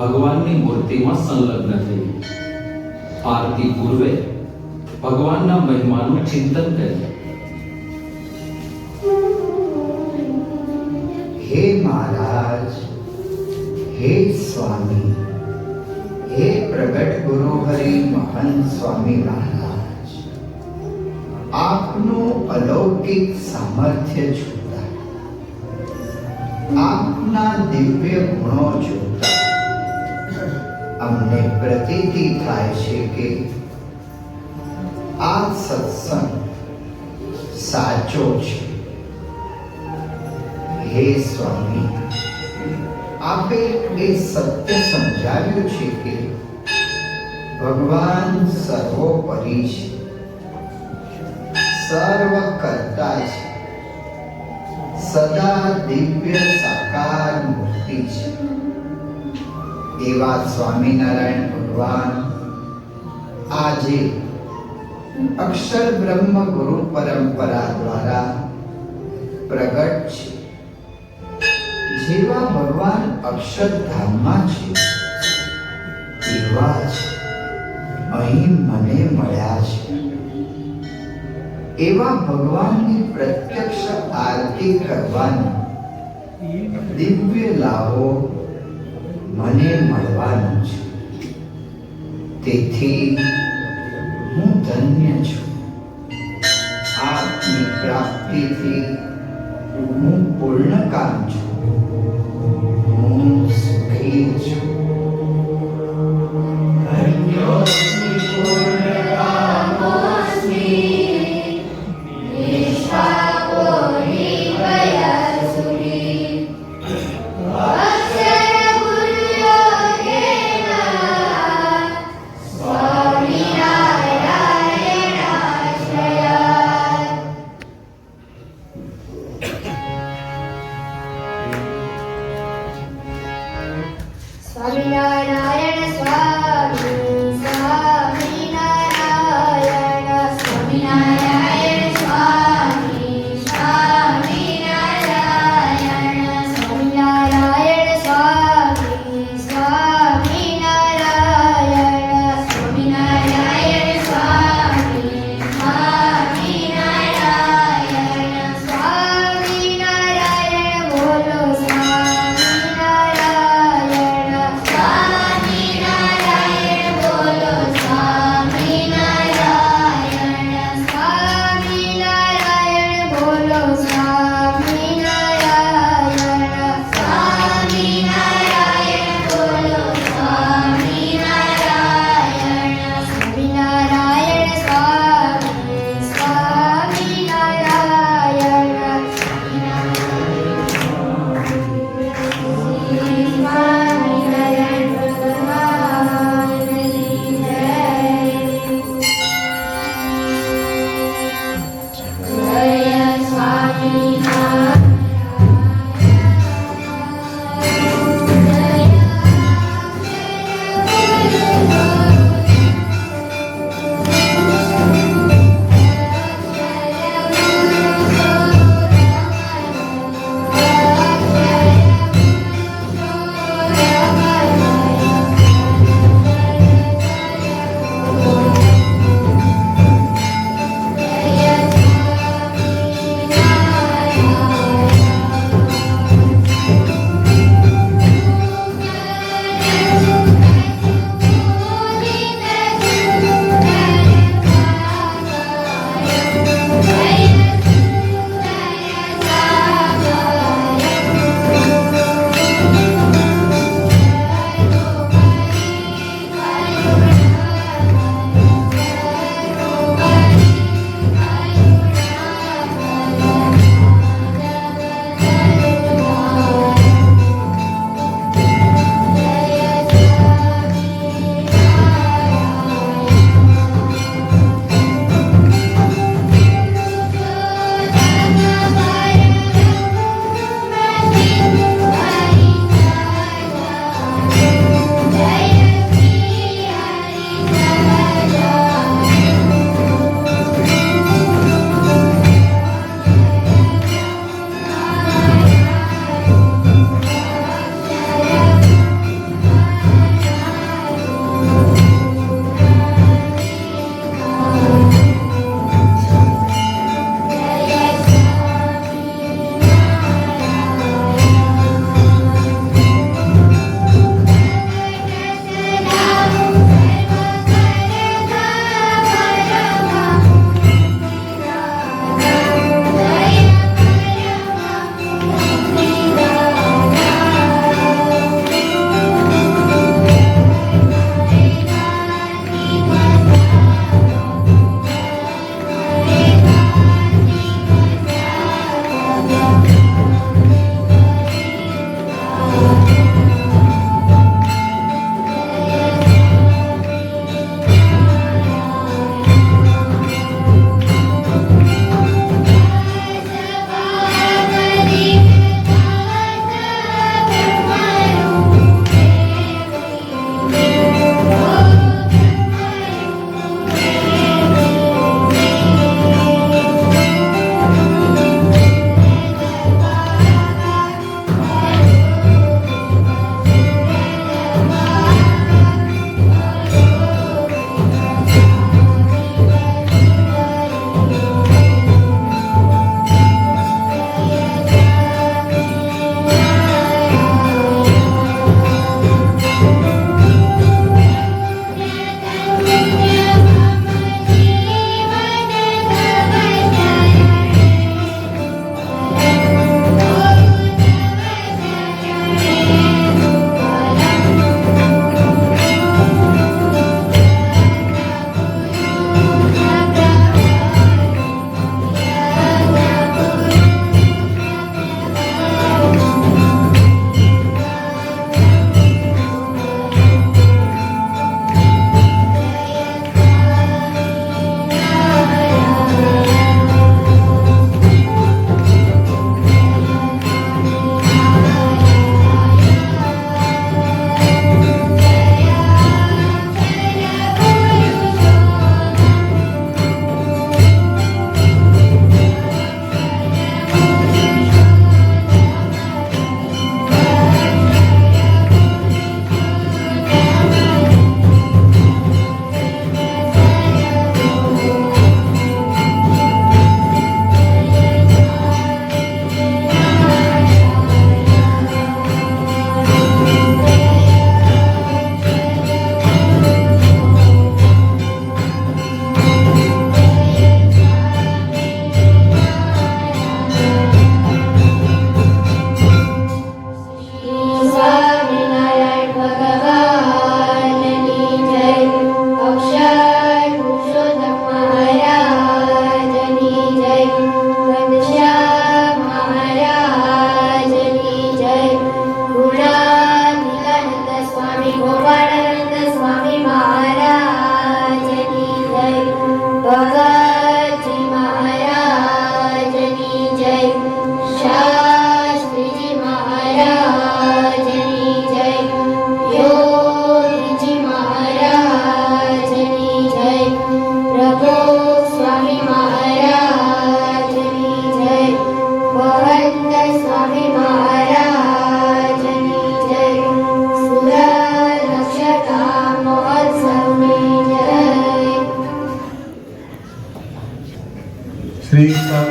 ભગવાનની મૂર્તિમાં સંલગ્ન થઈએ આરતી પૂર્વે ભગવાનના મહિમાનું ચિંતન કરીએ હે મહારાજ હે સ્વામી હે પ્રગટ ગુરુ હરિ મહંત સ્વામી મહારાજ આપનું અલૌકિક સામર્થ્ય જોતા આપના દિવ્ય ગુણો જોતા અમને પ્રતીતિ થાય છે કે આ સત્સંગ સાચો છે હે સ્વામી આપે એ સત્ય સમજાવ્યું છે કે ભગવાન સર્વોપરી છે સર્વ કરતા છે સદા દિવ્ય સાકાર મૂર્તિ છે એવા સ્વામિનારાયણ ભગવાન. આજે અક્ષર બ્રહ્મ ગુરુ પરંપરા દ્વારા પ્રગટ છે. જેવા ભગવાન અક્ષરધામમાં છે તેવા જ અહીં મને મળ્યા છે. એવા ભગવાનની પ્રત્યક્ષ આરતી કરવાનો દિવ્ય લાભો મને મળવાનું છે. તેથી હું ધન્ય છું. આપની પ્રાપ્તિથી હું પૂર્ણ કામ છું. હું સુખી છું.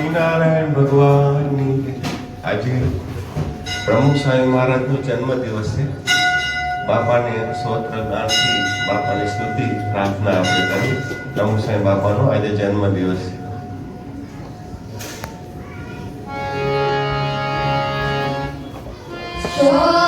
સ્વામિનારાયણ ભગવાનની આજે પ્રમુખ સ્વામી મહારાજનો જન્મદિવસ છે. બાપાને સ્તોત્ર ગાનથી બાપાની સ્તુતિ, પ્રાર્થના આપણે કરી પ્રમુખ સ્વામી બાપાનો આજે જન્મદિવસ છે. Oh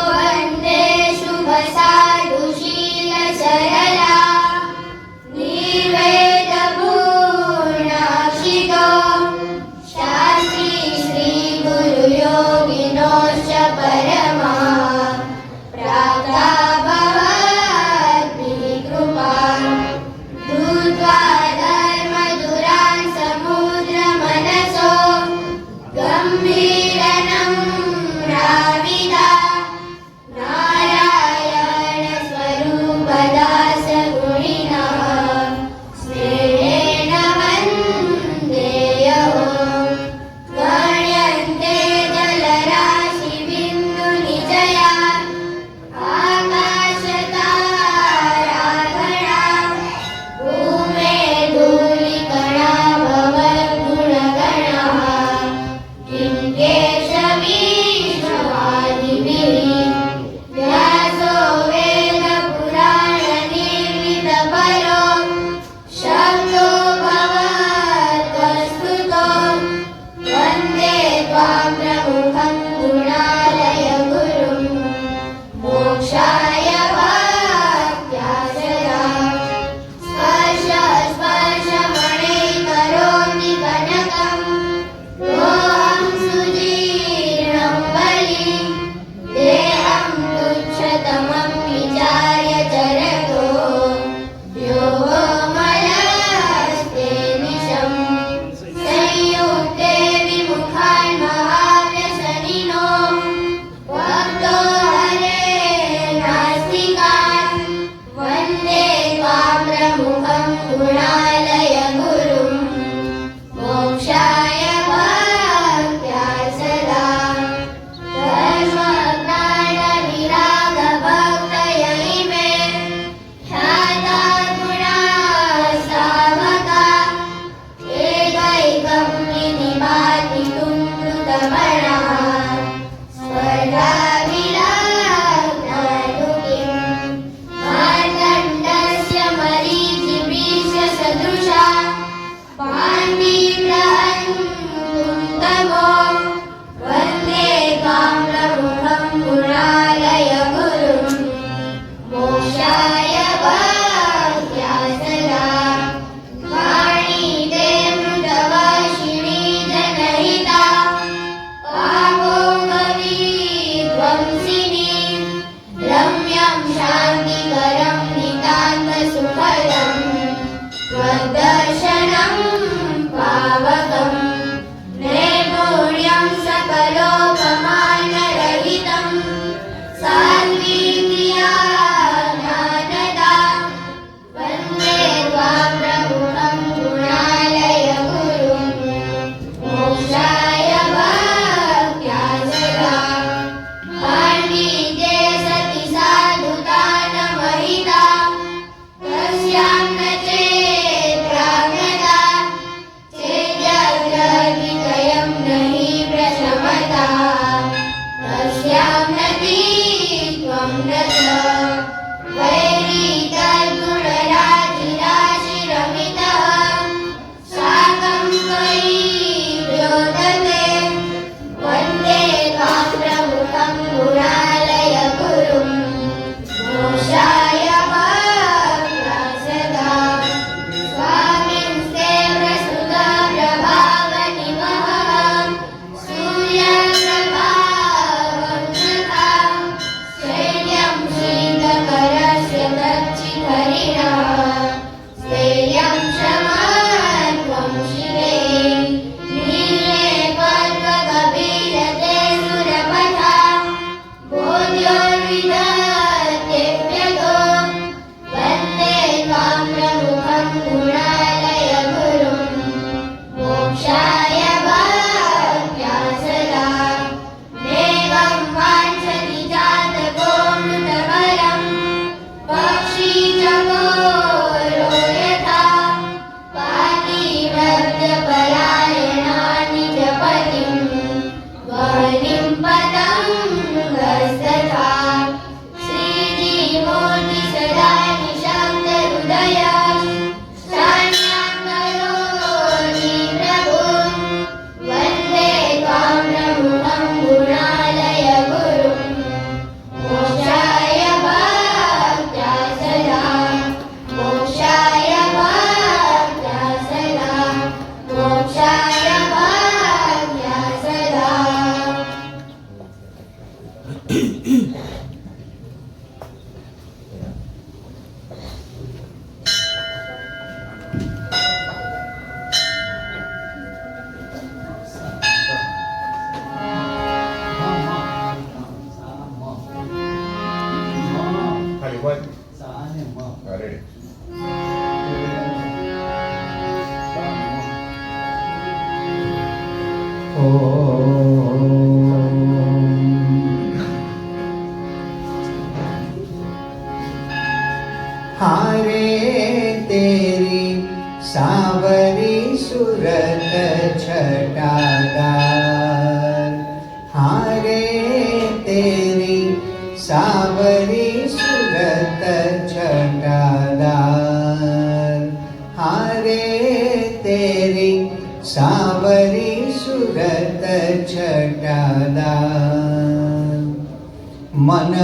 सुरत छटादार हारे तेरी सावरी सुरत छटादार हारे तेरी सावरी सुरत छटादार मन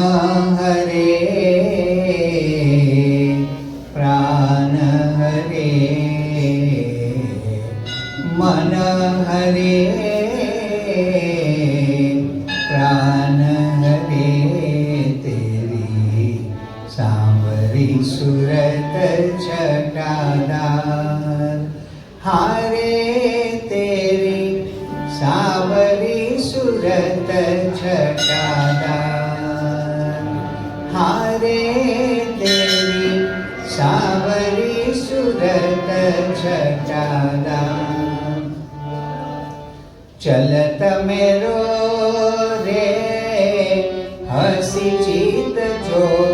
હારે દેવી સાવરી સુરત છટાદા ચલત મેરો રે હસી ચિત જો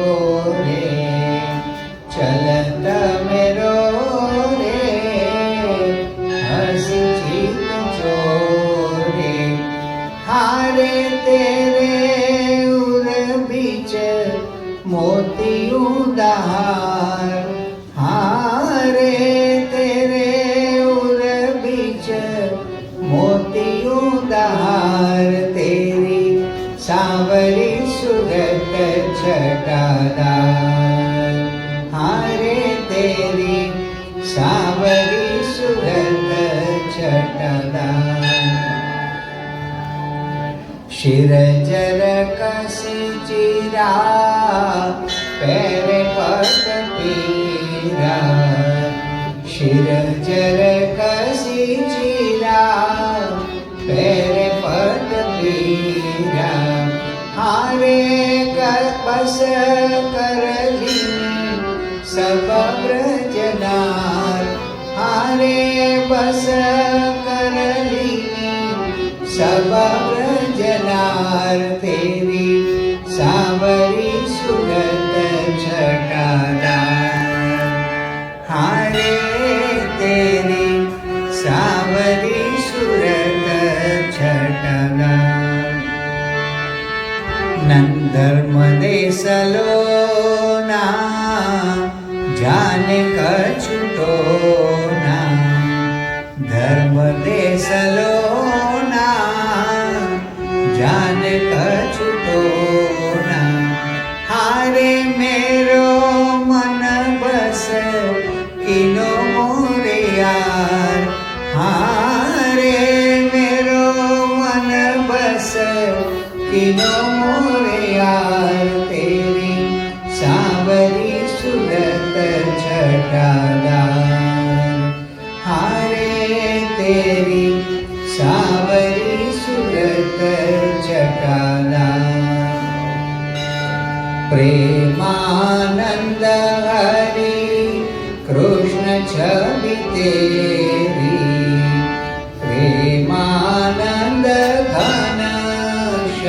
छटादार शिर जर कसी चिरा, पैर पट पीरा। शिर जर कसी चिरा, पैर पट पीरा। हारे कर बस सब ब्रजनार हारे बस सावरि सुरत झटगा हारेते सावरी सुरत झटगा नन्दर्मदे सलो ना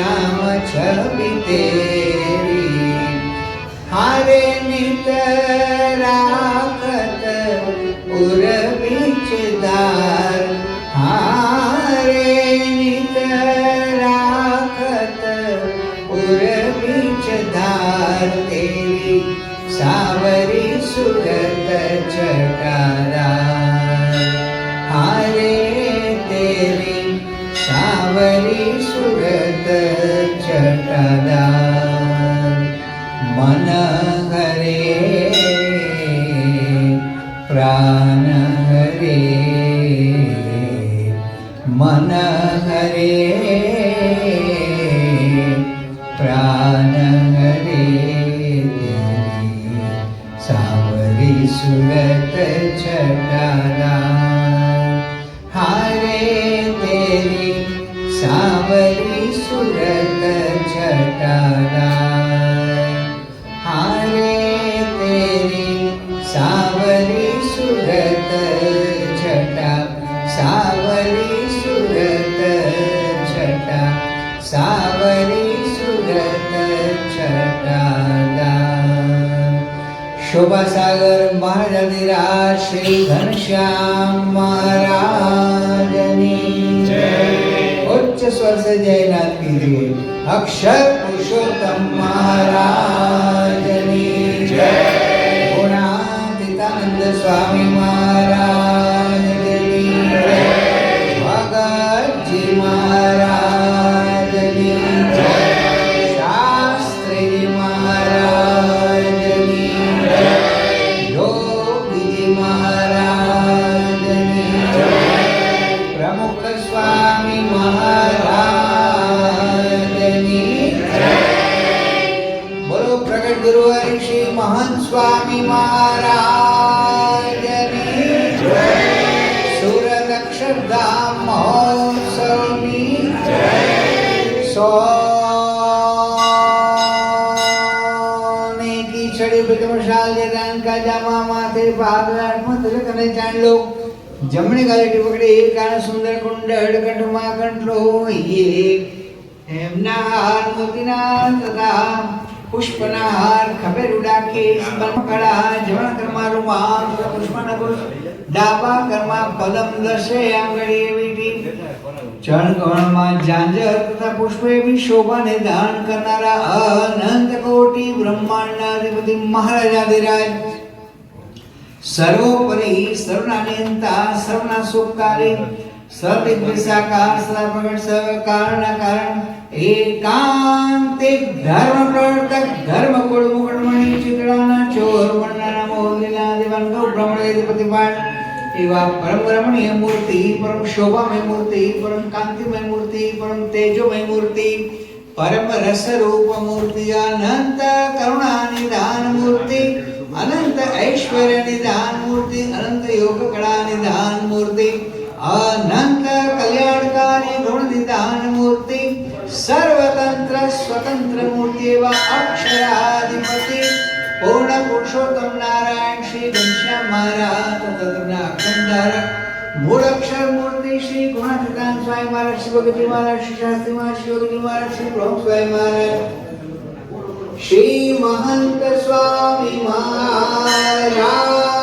નામ છબી તેરી. હારે નિત રાખત ઉર વિચ मन हरे प्राण हरे मन हरे प्राण सावरी छटाला। हारे तेरी सावरी सुरत सागर महाराज श्री घनश्याम महाराज उच्च स्वर से जयनाथ कीजिए। अक्षर पुरुषोत्तम महाराज गुणातीतानंद स्वामी महाराज भगत जी महाराज। ચાંદલો જમણી ગાલેટી પકડે એક કારણ સુંદર કુંડળ કંઠમાં કંઠલો હોઈએ એમના હાર મોતીના તથા પુષ્પના હાર ખભે રૂડાખે કળા જમણા કરમાં તથા પુષ્પના પુષ્પ ડાબા કરમાં પદમ દશે ટીમ. ચરણ ચણકણમાં જાંજર તથા પુષ્પ એવી શોભાને ધારણ કરનારા અનંત કોટી બ્રહ્માંડના અધિપતિ મહારાજાધિરાજ સર્વોપરી સર્વનાનિયંતા સર્વના સુખકારી સર્વિદ્વિસાકાર સદા પ્રગટ સર્વ કારણના કારણ એકાંતિક ધર્મ પ્રવર્તક ધર્મ કુળ મુકળમણી ચિત્રાના ચોર વર્ણના મોહલીલા દિવાન ગૌ બ્રહ્મણ અધિપતિ પાઠ એવા પરમ રમણીય મૂર્તિ પરમ શોભામય મૂર્તિ પરમ કાંતિમય મૂર્તિ પરમ તેજોમય મૂર્તિ પરમ રસ રૂપ મૂર્તિ અનંત કરુણા નિધાન મૂર્તિ अनंत ऐश्वर्य निधान मूर्ती अनंत योग कडा निधान मूर्ती अनंत कल्याणकारी गुण निधान मूर्ती सर्वतंत्र स्वतंत्र मूर्ती व अक्षराधिपती पूर्ण पुरुषोत्तम नारायण श्री घनश्याम महाराज अखंडारक मूळ अक्षर मूर्ती श्री गुणातीतान स्वामी महाराज श्री भगती महाराज श्री शास्त्री महाराज श्री भगती महाराज श्री प्रमुख स्वामी महाराज श्री महंत स्वामी महाराज।